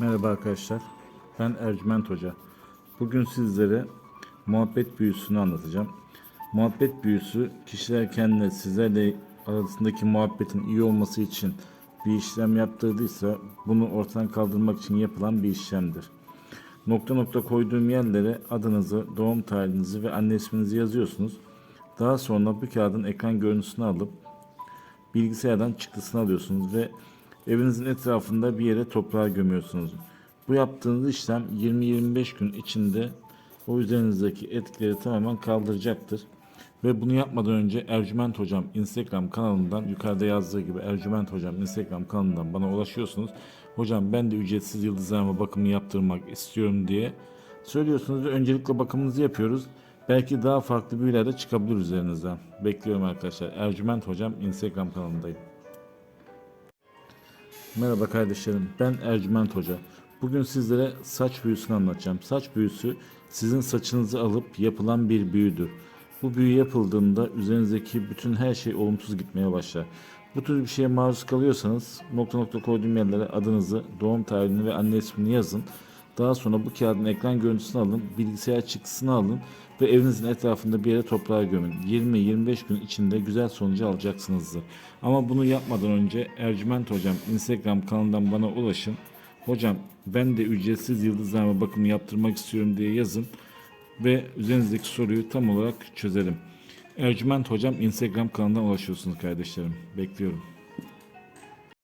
Merhaba arkadaşlar. Ben Ercüment Hoca. Bugün sizlere muhabbet büyüsünü anlatacağım. Muhabbet büyüsü kişiler kendine sizlerle arasındaki muhabbetin iyi olması için bir işlem yaptırdıysa bunu ortadan kaldırmak için yapılan bir işlemdir. Nokta nokta koyduğum yerlere adınızı, doğum tarihinizi ve anne isminizi yazıyorsunuz. Daha sonra bu kağıdın ekran görüntüsünü alıp bilgisayardan çıktısını alıyorsunuz ve evinizin etrafında bir yere toprağa gömüyorsunuz. Bu yaptığınız işlem 20-25 gün içinde o üzerinizdeki etkileri tamamen kaldıracaktır. Ve bunu yapmadan önce Ercüment Hocam Instagram kanalından yukarıda yazdığı gibi Ercüment Hocam Instagram kanalından bana ulaşıyorsunuz. Hocam ben de ücretsiz yıldızlarıma bakımı yaptırmak istiyorum diye söylüyorsunuz ve öncelikle bakımınızı yapıyoruz. Belki daha farklı büyüler de çıkabilir üzerinizden. Bekliyorum arkadaşlar. Ercüment Hocam Instagram kanalındayım. Merhaba kardeşlerim. Ben Ercüment Hoca. Bugün sizlere saç büyüsünü anlatacağım. Saç büyüsü sizin saçınızı alıp yapılan bir büyüdür. Bu büyü yapıldığında üzerinizdeki bütün her şey olumsuz gitmeye başlar. Bu tür bir şeye maruz kalıyorsanız nokta nokta koyduğum yerlere adınızı, doğum tarihini ve anne ismini yazın. Daha sonra bu kağıdın ekran görüntüsünü alın, bilgisayar çıktısını alın ve evinizin etrafında bir yere toprağa gömün. 20-25 gün içinde güzel sonucu alacaksınızdır. Ama bunu yapmadan önce Ercüment Hocam Instagram kanalından bana ulaşın. Hocam ben de ücretsiz yıldızlarıma bakımı yaptırmak istiyorum diye yazın ve üzerinizdeki soruyu tam olarak çözelim. Ercüment Hocam Instagram kanalından ulaşıyorsunuz kardeşlerim. Bekliyorum.